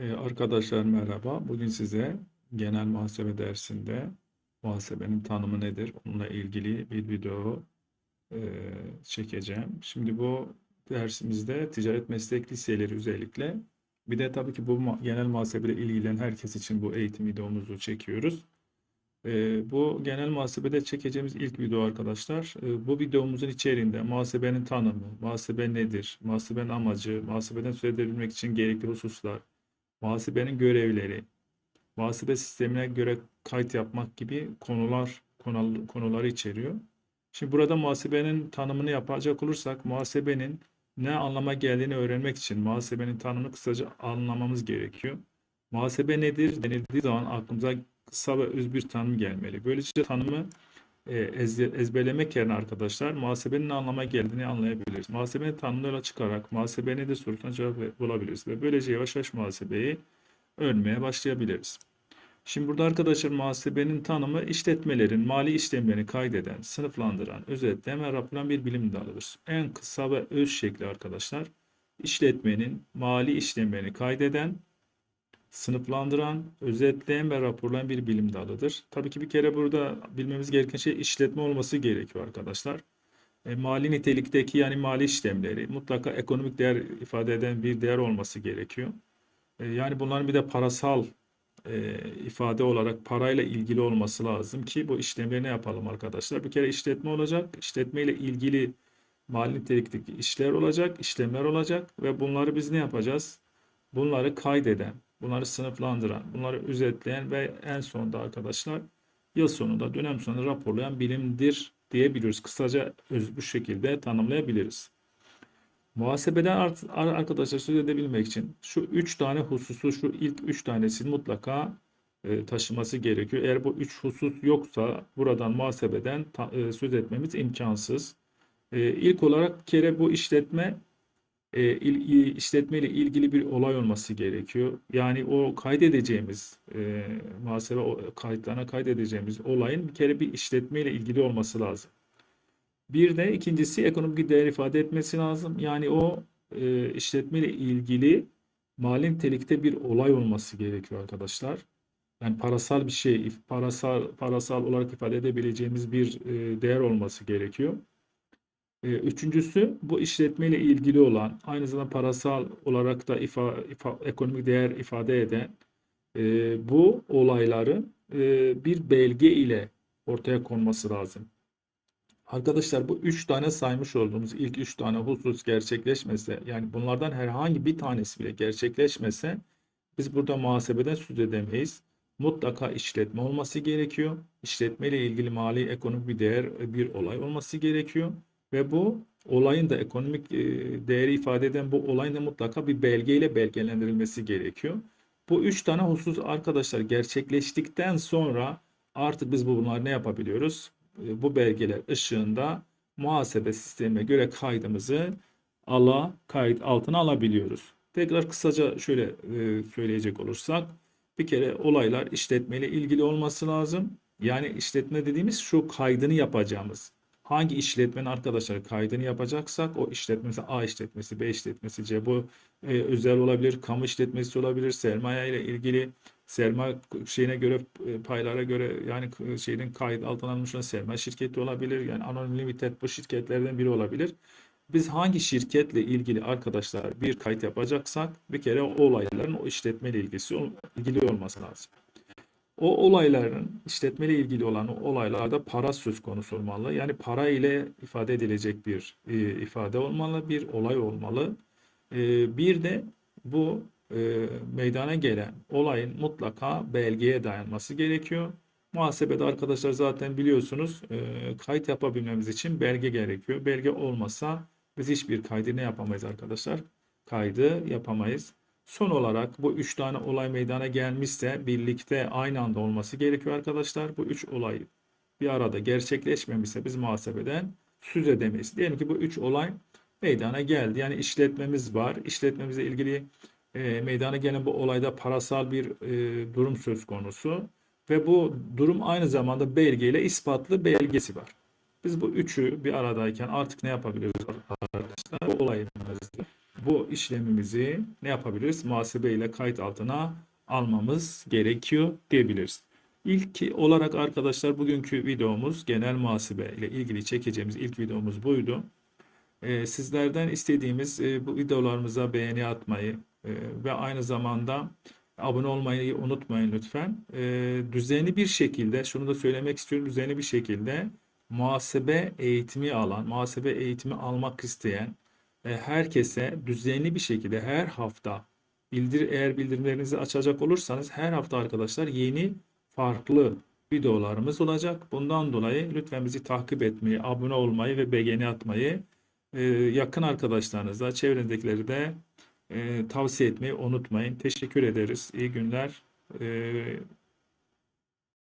Ee, Arkadaşlar merhaba. Bugün size genel muhasebe dersinde muhasebenin tanımı nedir? Onunla ilgili bir video e, çekeceğim. Şimdi bu dersimizde ticaret meslek liseleri özellikle bir de tabii ki bu genel muhasebeyle ilgilenen herkes için bu eğitim videomuzu çekiyoruz. Ee, bu genel muhasebede çekeceğimiz ilk video arkadaşlar. Ee, bu videomuzun içeriğinde muhasebenin tanımı, muhasebe nedir, muhasebenin amacı, muhasebeden söz edebilmek için gerekli hususlar, Muhasebenin görevleri, muhasebe sistemine göre kayıt yapmak gibi konular konuları içeriyor. Şimdi burada muhasebenin tanımını yapacak olursak muhasebenin ne anlama geldiğini öğrenmek için muhasebenin tanımını kısaca anlamamız gerekiyor. Muhasebe nedir denildiği zaman aklımıza kısa ve öz bir tanım gelmeli. Böylece tanımı ezberlemek yerine arkadaşlar muhasebenin anlama geldiğini anlayabiliriz. Muhasebenin tanımına yola çıkarak muhasebe nedir sorusuna cevap bulabiliriz ve böylece yavaş yavaş muhasebeyi öğrenmeye başlayabiliriz. Şimdi burada arkadaşlar muhasebenin tanımı işletmelerin mali işlemlerini kaydeden, sınıflandıran, özetleyen ve raporlayan bir bilim dalıdır. En kısa ve öz şekli arkadaşlar işletmenin mali işlemlerini kaydeden, sınıflandıran, özetleyen ve raporlayan bir bilim dalıdır. Tabii ki bir kere burada bilmemiz gereken şey işletme olması gerekiyor arkadaşlar. E, mali nitelikteki yani mali işlemleri mutlaka ekonomik değer ifade eden bir değer olması gerekiyor. E, yani bunların bir de parasal e, ifade olarak parayla ilgili olması lazım ki bu işlemleri ne yapalım arkadaşlar? Bir kere işletme olacak. İşletme ile ilgili mali nitelikteki işler olacak, işlemler olacak ve bunları biz ne yapacağız? Bunları kaydeden, bunları sınıflandıran, bunları özetleyen ve en sonunda arkadaşlar yıl sonunda, dönem sonunda raporlayan bilimdir diyebiliyoruz. Kısaca öz bu şekilde tanımlayabiliriz. Muhasebeden arkadaşlar söz edebilmek için şu üç tane hususu, şu ilk üç tanesini mutlaka e, taşıması gerekiyor. Eğer bu üç husus yoksa buradan muhasebeden ta- e, söz etmemiz imkansız. E, ilk olarak kere bu işletme e, il, işletme ile ilgili bir olay olması gerekiyor. Yani o kaydedeceğimiz e, muhasebe kayıtlarına kaydedeceğimiz olayın bir kere bir işletme ile ilgili olması lazım. Bir de ikincisi ekonomik değer ifade etmesi lazım. Yani o e, işletme ile ilgili mali nitelikte bir olay olması gerekiyor arkadaşlar. Yani parasal bir şey, parasal parasal olarak ifade edebileceğimiz bir e, değer olması gerekiyor. E, Üçüncüsü bu işletme ile ilgili olan aynı zamanda parasal olarak da ifa, ifa- ekonomik değer ifade eden e, bu olayların e, bir belge ile ortaya konması lazım. Arkadaşlar bu üç tane saymış olduğumuz ilk üç tane husus gerçekleşmese yani bunlardan herhangi bir tanesi bile gerçekleşmese biz burada muhasebeden söz edemeyiz. Mutlaka işletme olması gerekiyor. İşletme ile ilgili mali ekonomik bir değer bir olay olması gerekiyor. Ve bu olayın da ekonomik e, değeri ifade eden bu olayın da mutlaka bir belgeyle belgelendirilmesi gerekiyor. Bu üç tane husus arkadaşlar gerçekleştikten sonra artık biz bunları ne yapabiliyoruz? E, Bu belgeler ışığında muhasebe sistemine göre kaydımızı ala kayıt altına alabiliyoruz. Tekrar kısaca şöyle e, söyleyecek olursak bir kere olaylar işletmeyle ilgili olması lazım. Yani işletme dediğimiz şu kaydını yapacağımız. Hangi işletmenin arkadaşlar kaydını yapacaksak o işletme mesela A işletmesi, B işletmesi, C bu e, özel olabilir, kamu işletmesi olabilir, sermaye ile ilgili sermaye şeyine göre e, paylara göre yani k- şeyin kayıt altına alınmış olan sermaye şirketi olabilir. Yani anonim limited bu şirketlerden biri olabilir. Biz hangi şirketle ilgili arkadaşlar bir kayıt yapacaksak bir kere o olayların o işletmeyle ilgisi ilgili olması lazım. O olayların işletmeyle ilgili olan olaylarda para söz konusu olmalı. Yani para ile ifade edilecek bir e, ifade olmalı, bir olay olmalı. E, bir de bu e, meydana gelen olayın mutlaka belgeye dayanması gerekiyor. Muhasebede arkadaşlar zaten biliyorsunuz e, kayıt yapabilmemiz için belge gerekiyor. Belge olmasa biz hiçbir kaydı ne yapamayız arkadaşlar? Kaydı yapamayız. Son olarak bu üç tane olay meydana gelmişse birlikte aynı anda olması gerekiyor arkadaşlar. Bu üç olay bir arada gerçekleşmemişse biz muhasebeden söz edemeyiz. Diyelim ki bu üç olay meydana geldi. Yani işletmemiz var. İşletmemizle ilgili e, meydana gelen bu olayda parasal bir e, durum söz konusu. Ve bu durum aynı zamanda belgeyle ispatlı belgesi var. Biz bu üçü bir aradayken artık ne yapabiliyoruz arkadaşlar? Bu olayımızı bu işlemimizi ne yapabiliriz? Muhasebe ile kayıt altına almamız gerekiyor diyebiliriz. İlk olarak arkadaşlar bugünkü videomuz genel muhasebe ile ilgili çekeceğimiz ilk videomuz buydu. Ee, sizlerden istediğimiz e, bu videolarımıza beğeni atmayı e, ve aynı zamanda abone olmayı unutmayın lütfen. E, düzenli bir şekilde, şunu da söylemek istiyorum, düzenli bir şekilde muhasebe eğitimi alan, muhasebe eğitimi almak isteyen herkese düzenli bir şekilde her hafta bildir eğer bildirimlerinizi açacak olursanız her hafta arkadaşlar yeni farklı videolarımız olacak. Bundan dolayı lütfen bizi takip etmeyi, abone olmayı ve beğeni atmayı e, yakın arkadaşlarınıza, çevrenizdekileri de e, tavsiye etmeyi unutmayın. Teşekkür ederiz. İyi günler. E,